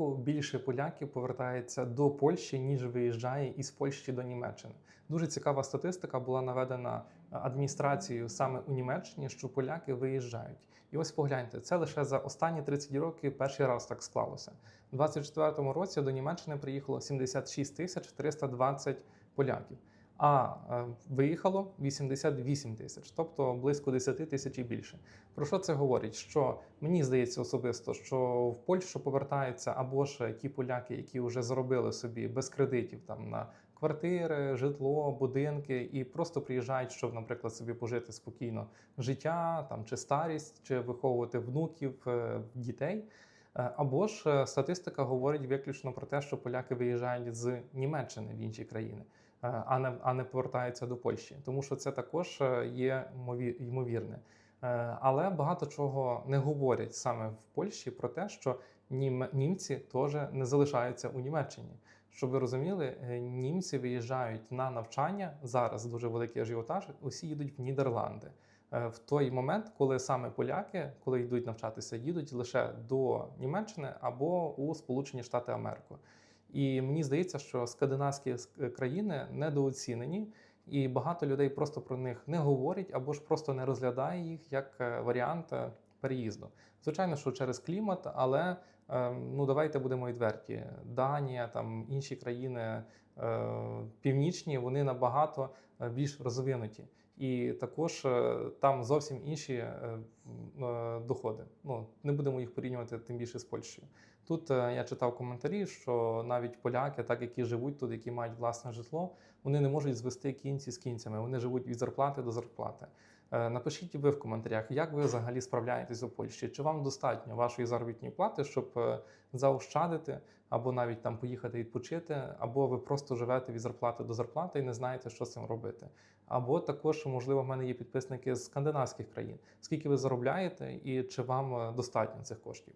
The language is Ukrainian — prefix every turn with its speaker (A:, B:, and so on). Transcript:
A: року більше поляків повертається до Польщі, ніж виїжджає із Польщі до Німеччини. Дуже цікава статистика була наведена адміністрацією саме у Німеччині, що поляки виїжджають. І ось погляньте, це лише за останні 30 років перший раз так склалося. У 24-му році до Німеччини приїхало 76 тисяч 320 поляків. А е, виїхало 88 тисяч, тобто близько 10 тисяч і більше. Про що це говорить? Що мені здається особисто, що в Польщу повертаються або ж ті поляки, які вже заробили собі без кредитів там на квартири, житло, будинки, і просто приїжджають, щоб, наприклад, собі пожити спокійно життя, там чи старість, чи виховувати внуків, е, дітей. Е, Або ж статистика говорить виключно про те, що поляки виїжджають з Німеччини в інші країни, а не, а не повертаються до Польщі, тому що це також е, є ймові- ймовірне. Е, Але багато чого не говорять саме в Польщі про те, що нім- німці теж не залишаються у Німеччині. Щоб ви розуміли, е, німці виїжджають на навчання зараз. Дуже великий ажіотаж. Усі їдуть в Нідерланди. Е, В той момент, коли саме поляки, коли йдуть навчатися, їдуть лише до Німеччини або у Сполучені Штати Америки. І мені здається, що скандинавські країни недооцінені, і багато людей просто про них не говорять або ж просто не розглядає їх як е, варіант е, переїзду. Звичайно, що через клімат, але е, ну давайте будемо відверті. Данія, там інші країни е, північні, вони набагато е, більш розвинуті. І також е, там зовсім інші е, е, доходи. Ну не будемо їх порівнювати тим більше з Польщею. Тут е, я читав коментарі, що навіть поляки, так які живуть тут, які мають власне житло, вони не можуть звести кінці з кінцями. Вони живуть від зарплати до зарплати. Е, Напишіть ви в коментарях, як ви взагалі справляєтесь у Польщі? Чи вам достатньо вашої заробітної плати, щоб е, заощадити, або навіть там поїхати відпочити, або ви просто живете від зарплати до зарплати і не знаєте, що з цим робити. Або також, можливо, в мене є підписники з скандинавських країн. Скільки ви заробляєте, і чи вам е, достатньо цих коштів?